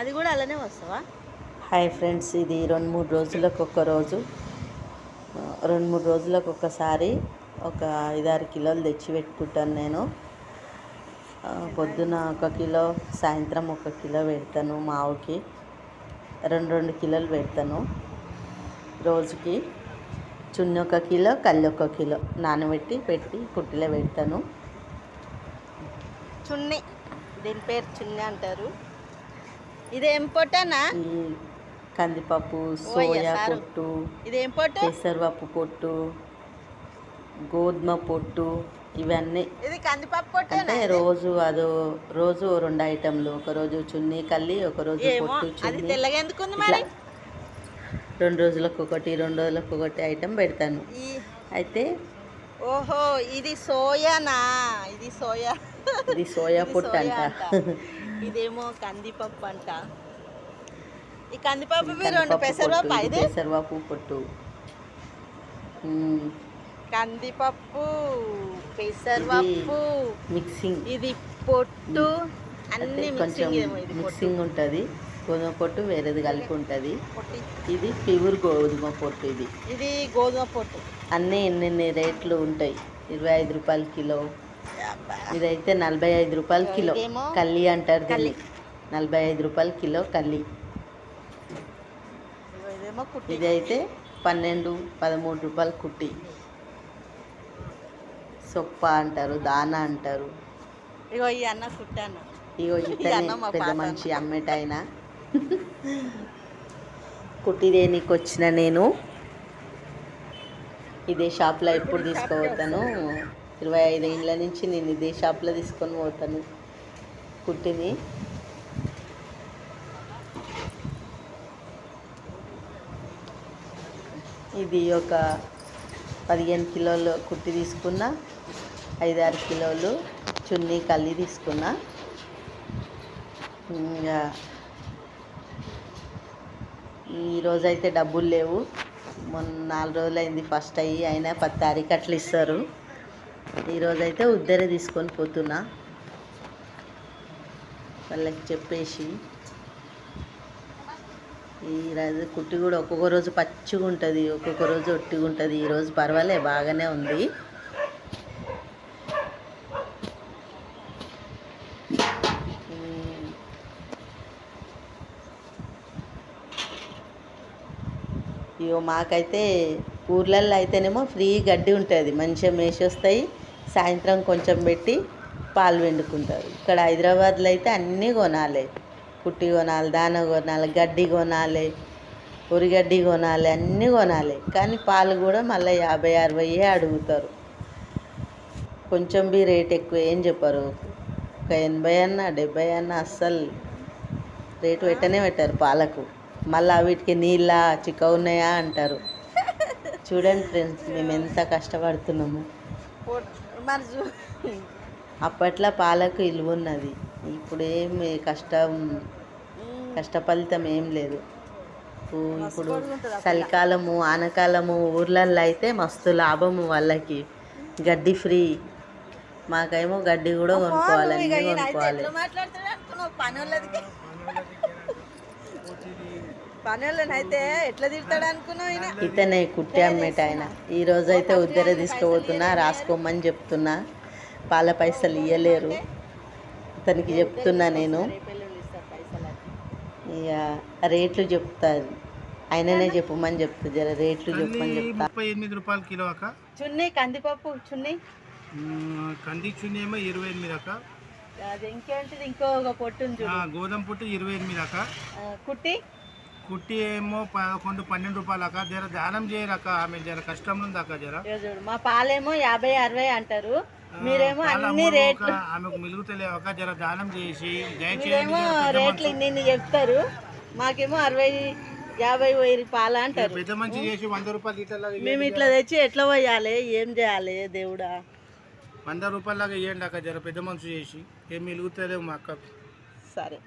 అది కూడా అలానే వస్తావా? హాయ్ ఫ్రెండ్స్ ఇది రెండు మూడు రోజులకు ఒక రోజు. రెండు మూడు రోజులకు ఒకసారి ఒక ఐదారు కిలోలు తెచ్చి పెట్టుకుంటాను నేను. పొద్దున ఒక కిలో సాయంత్రం ఒక కిలో పెడతాను మావుకి. రెండు రెండు కిలోలు పెడతాను రోజుకి. చున్ని ఒక కిలో కల్లి ఒక కిలో నానబెట్టి పెట్టి కుట్టిలో పెడతాను. చున్ని దీని పేరు చున్ని అంటారు. ఇదేం ఈ కందిపప్పు సోయా. పొట్టు ఇదేం పొట్టు? పెసరపప్పు పొట్టు గోధుమ పొట్టు ఇవన్నీ. ఇది కందిపప్పు అంటే పొట్టేనా ఇది? రోజు అదో రోజు రెండు ఐటెంలు. ఒక రోజు చున్నీ కల్లి ఒక రోజు ఏమో పొట్టు అది చున్నీ. మరి? రెండు రోజులకు ఒకటి రెండు రోజులకు ఒకటి ఐటెం పెడతాను. అయితే ఓహో ఇది సోయానా? ఇది సోయా. ఇది సోయా పొట్టు అంట. అంట. ఇదేమో కందిపప్పు అంట. ఈ కందిపప్పు రెండు పెసరపప్పు ఇది పెసరపప్పు పొట్టు. కందిపప్పు పెసరపప్పు మిక్సింగ్. ఇది పొట్టు అన్ని కొంచెం మిక్సింగ్ ఉంటుంది. గోధుమ పొట్టు వేరేది కలిపి ఉంటుంది. ఇది ప్యూర్ గోధుమ పొట్టు ఇది. ఇది గోధుమ పొట్టు. అన్నీ ఎన్నెన్ని రేట్లు ఉంటాయి? ఇరవై ఐదు రూపాయల కిలో. ఇదైతే నలభై ఐదు రూపాయల కిలో. కల్లి అంటారు కల్లి. నలభై ఐదు రూపాయల కిలో కల్లి. ఇదైతే పన్నెండు పదమూడు రూపాయల కుట్టి. సొప్ప అంటారు దాన అంటారు. ఇగో ఈ అన్న కుట్టాను. ఇగో ఇతనే పెద్ద పాత మనిషి అమ్మేటాయన. కుట్టి దేనికి వచ్చిన నేను. ఇదే షాప్లో ఎప్పుడు తీసుకుపోతాను ఇరవై ఐదు ఏళ్ళ నుంచి నేను ఇదే షాప్లో తీసుకొని పోతాను. కుట్టిని ఇది ఒక పదిహేను కిలోలు కుట్టి తీసుకున్న ఐదారు కిలోలు చున్నీ కల్లి తీసుకున్నా. ఇంకా ఈరోజు అయితే డబ్బులు లేవు. మొన్న నాలుగు రోజులు అయింది ఫస్ట్ అయ్యి అయినా పది తారీఖు అట్లా ఇస్తారు. ఈరోజు అయితే ఉద్దరే తీసుకొని పోతున్నా. వాళ్ళకి చెప్పేసి. ఈ రోజు కుట్టి కూడా ఒక్కొక్క రోజు పచ్చిగా ఉంటుంది ఒక్కొక్క రోజు ఒట్టిగా ఉంటుంది. ఈరోజు పర్వాలే బాగానే ఉంది. ఇవో ఇగో మాకైతే ఊర్లల్లో అయితేనేమో ఫ్రీ గడ్డి ఉంటుంది. మంచిగా మేషొస్తాయి సాయంత్రం కొంచెం పెట్టి పాలు వండుకుంటారు ఇక్కడ హైదరాబాద్లో అయితే అన్నీ కొనాలి. కుట్టి కొనాలి దాన కొనాలి గడ్డి కొనాలి ఉరిగడ్డి కొనాలి అన్నీ కొనాలి. కానీ పాలు కూడా మళ్ళీ యాభై అరవై అడుగుతారు. కొంచెం బి రేట్ ఎక్కువ ఏం చెప్పరు. ఒక ఎనభై అన్న డెబ్బై అన్న అస్సలు రేటు పెట్టనే పెట్టారు పాలకు. మళ్ళీ వీటికి నీళ్ళ చిక్క ఉన్నాయా అంటారు. చూడండి ఫ్రెండ్స్ మేము ఎంత కష్టపడుతున్నాము. అప్పట్లో పాలకు ఇలువ ఉన్నది. ఇప్పుడు ఏమి కష్టం కష్ట ఫలితం ఏం లేదు. ఇప్పుడు- ఇప్పుడు చలికాలము ఆనకాలము ఊర్లల్లో అయితే మస్తు లాభము వాళ్ళకి. గడ్డి ఫ్రీ. మాకేమో గడ్డి కూడా కొనుక్కోవాలి కొనుక్కోవాలి. ఎట్లా తిడతాడు అనుకున్నావు ఇతనే కుట్టి అమ్మేట ఆయన. ఈ రోజు అయితే ఉద్దర తీసుకుపోతున్నా రాసుకోమని చెప్తున్నా. పాల పైసలు ఇయ్యలేరు. అతనికి చెప్తున్నా నేను. ఇక రేట్లు చెప్తారు ఆయననే చెప్పమని చెప్తా జర. రేట్లు చెప్పమని చెప్తా. ముప్పై ఎనిమిది రూపాయలు కిలో అక్క. చున్నీ కందిపప్పు చున్నీ. కంది చున్నీ ఏమో ఇరవై ఎనిమిది అక్క. అది ఇంకేంటిది? ఇంకో ఆ, గోధుమ పుట్టు ఇరవై ఎనిమిది అక్క. కుట్టి. కుట్టి ఏమో పదకొండు పన్నెండు రూపాయలు అక్క జర దానం చేయరు అక్క ఆమె జర కష్టం ఉంది అక్క జర మా పాలేమో యాభై అరవై అంటారు. మీరేమో అన్ని రేట్లు ఆమెకు మిలుగుతలేవు అక్క జర దానం చేసి మీరేమో రేట్లు ఇన్ని చెప్తారు. మాకేమో అరవై యాభై వెయ్యి పాల అంటారు. పెద్ద మంచి చేసి వంద రూపాయలు మేము ఇట్లా తెచ్చి ఎట్లా పోయాలి? ఏం చేయాలి దేవుడా? వంద రూపాయలాగా ఇవ్వండి అక్క జర పెద్ద మనిషి చేసి. ఏం మిలుగుతలేవు మా అక్క సరే.